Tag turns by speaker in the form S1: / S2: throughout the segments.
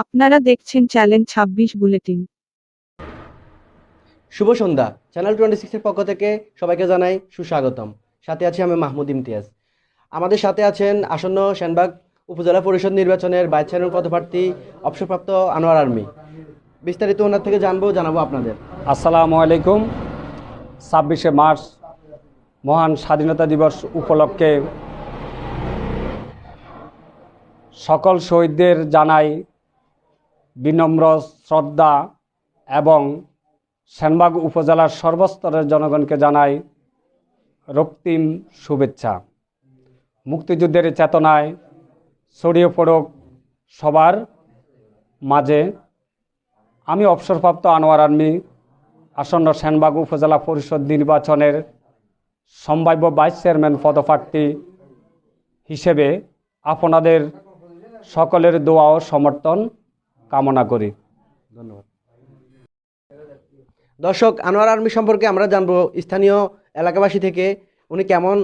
S1: আপনারা দেখছেন চ্যালেঞ্জ ছাব্বিশ বুলেটিন।
S2: শুভ সন্ধ্যা। চ্যানেল টোয়েন্টি সিক্সের পক্ষ থেকে সবাইকে জানাই সুস্বাগতম। সাথে আছি আমি মাহমুদ ইমতিয়াজ। আমাদের সাথে আছেন আসন্ন সেনবাগ উপজেলা পরিষদ নির্বাচনের বাইশ চেয়ারম্যান পদপ্রার্থী অবসরপ্রাপ্ত আনোয়ার আর্মি। বিস্তারিত ওনার থেকে জানব জানাব আপনাদের।
S3: আসসালামু আলাইকুম। ছাব্বিশে মার্চ মহান স্বাধীনতা দিবস উপলক্ষে সকল শহীদদের জানাই বিনম্র শ্রদ্ধা এবং সেনবাগ উপজেলার সর্বস্তরের জনগণকে জানাই রক্তিম শুভেচ্ছা। মুক্তিযুদ্ধের চেতনায় ছড়িয়ে পড়ুক সবার মাঝে। আমি অবসরপ্রাপ্ত আনোয়ার আর্মি, আসন্ন সেনবাগ উপজেলা পরিষদ নির্বাচনের সম্ভাব্য ভাইস চেয়ারম্যান পদপ্রার্থী হিসেবে আপনাদের সকলের দোয়া ও সমর্থন কামনা করি।
S2: ধন্যবাদ। দর্শক আনোয়ার আর্মি সম্পর্কে আমরা জানব স্থানীয় এলাকাবাসী থেকে উনি কেমন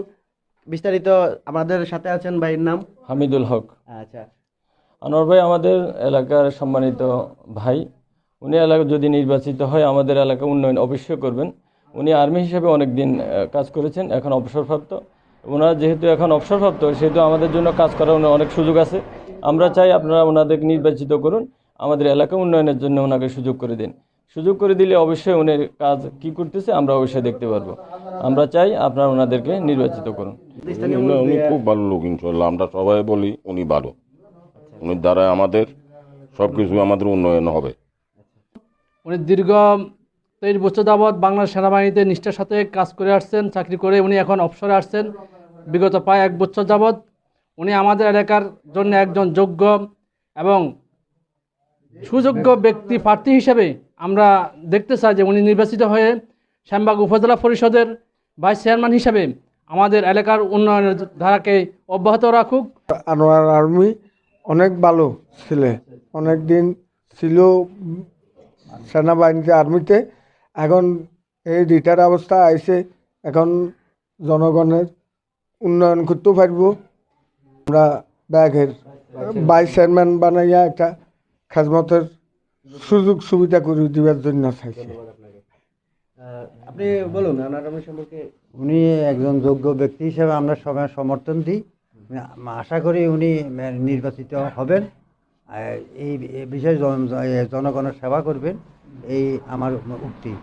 S2: বিস্তারিত আমাদের সাথে আছেন ভাইয়ের নাম?
S4: হামিদুল হক।
S2: আচ্ছা।
S4: আনোয়ার ভাই আমাদের এলাকার সম্মানিত ভাই উনি এলাকা যদি নির্বাচিত হয় আমাদের এলাকা উন্নয়ন অবশ্যই করবেন। উনি আর্মি হিসেবে অনেক দিন কাজ করেছেন এখন অবসরপ্রাপ্ত। ওনার যেহেতু এখন অবসরপ্রাপ্ত সেহেতু আমাদের জন্য কাজ করার অনেক সুযোগ আছে। আমরা চাই আপনারা ওনাদেরকে নির্বাচিত করুন। আমাদের এলাকা উন্নয়নের জন্য ওনাকে সুযোগ করে দিন। সুযোগ করে দিলে অবশ্যই উনি কাজ কি করতেছে আমরা অবশ্যই দেখতে পারব। আমরা চাই আপনারা ওনাদেরকে নির্বাচিত করুন।
S5: উনি খুব ভালো লোক ইনশাল্লাহ আমরা সবাই বলি উনি ভালো। উনি দ্বারা আমাদের সব কিছু আমাদের উন্নয়ন হবে।
S6: উনি দীর্ঘ তেইশ বছর যাবৎ বাংলা সেনাবাহিনীতে নিষ্ঠার সাথে কাজ করে আসছেন চাকরি করে উনি এখন অবসরে আসছেন। বিগত প্রায় এক বছর যাবৎ উনি আমাদের এলাকার জন্য একজন যোগ্য এবং সুযোগ্য ব্যক্তি প্রার্থী হিসেবে আমরা দেখতে চাই যে উনি নির্বাচিত হয়ে শ্যামবাগ উপজেলা পরিষদের ভাইস চেয়ারম্যান হিসেবে আমাদের এলাকার উন্নয়নের ধারাকে অব্যাহত রাখুক।
S7: আনোয়ার আর্মি অনেক ভালো ছেলে অনেক দিন ছিল সেনাবাহিনীতে, আর্মিতে। এখন এই রিটায়ার অবস্থা আইছে এখন জনগণের উন্নয়ন করতেও পারব। আমরা ব্যাগের ভাইস চেয়ারম্যান বানাইয়া একটা খাজমতের সুযোগ সুবিধা করে দিবার জন্য চাইছি।
S2: আপনি বলুন সম্পর্কে।
S8: উনি একজন যোগ্য ব্যক্তি হিসেবে আমরা সবাই সমর্থন দিই। আশা করি উনি নির্বাচিত হবেন। এই বিষয়ে জন- জনগণের সেবা করবেন। এই আমার উক্তি।